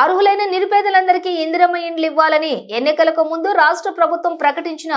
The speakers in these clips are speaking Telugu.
అందరికీ ఇందిరమ్మ ఇండ్లు ఇవ్వాలని ఎన్నికలకు ముందు రాష్ట్ర ప్రభుత్వం ప్రకటించిన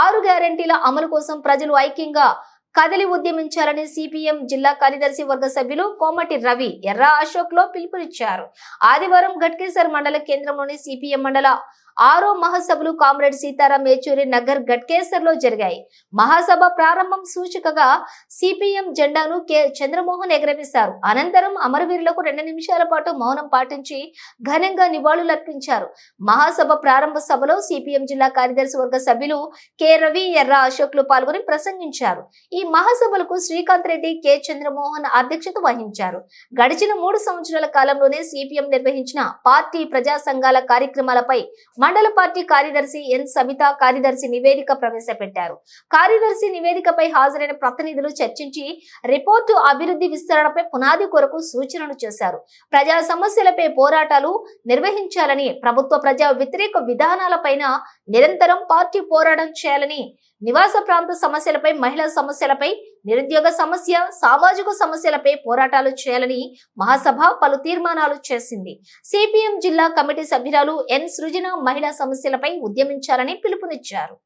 ఆరు గ్యారంటీల అమలు కోసం ప్రజలు ఐక్యంగా కదిలి ఉద్యమించాలని సిపిఎం జిల్లా కార్యదర్శి వర్గ సభ్యులు కోమటి రవి ఎర్ర అశోక్లో పిలుపునిచ్చారు. ఆదివారం గట్కేసర్ మండల కేంద్రంలోని సిపిఎం మండల ఆరో మహాసభలు కామ్రేడ్ సీతారాం యేచూరి నగర్ గట్కేసర్లో జరిగాయి. మహాసభ ప్రారంభం సూచికగా సిపిఎం జెండాను కె చంద్రమోహన్ ఎగరవేశారు. అనంతరం అమరవీరులకు రెండు నిమిషాల పాటు మౌనం పాటించి ఘనంగా నివాళులర్పించారు. మహాసభ ప్రారంభ సభలో సిపిఎం జిల్లా కార్యదర్శి వర్గ సభ్యులు కె రవి ఎర్ర అశోక్లు పాల్గొని ప్రసంగించారు. ఈ మహాసభలకు శ్రీకాంత్ రెడ్డి కె చంద్రమోహన్ అధ్యక్షత వహించారు. గడిచిన మూడు సంవత్సరాల కాలంలోనే సిపిఎం నిర్వహించిన పార్టీ ప్రజా సంఘాల కార్యక్రమాలపై మండల పార్టీ కార్యదర్శి ఎన్ సమిత కార్యదర్శి నివేదిక ప్రవేశపెట్టారు. కార్యదర్శి నివేదికపై హాజరైన ప్రతినిధులు చర్చించి రిపోర్టు అభివృద్ధి విస్తరణపై పునాది కొరకు సూచనలు చేశారు. ప్రజా సమస్యలపై పోరాటాలు నిర్వహించాలని ప్రభుత్వ ప్రజా వ్యతిరేక విధానాలపైన నిరంతరం పార్టీ పోరాటం చేయాలని నివాస ప్రాంత సమస్యలపై మహిళా సమస్యలపై నిరుద్యోగ సమస్య సామాజిక సమస్యలపై పోరాటాలు చేయాలని మహాసభ పలు తీర్మానాలు చేసింది. సిపిఎం జిల్లా కమిటీ సభ్యురాలు ఎన్ సృజన మహిళా సమస్యలపై ఉద్యమించాలని పిలుపునిచ్చారు.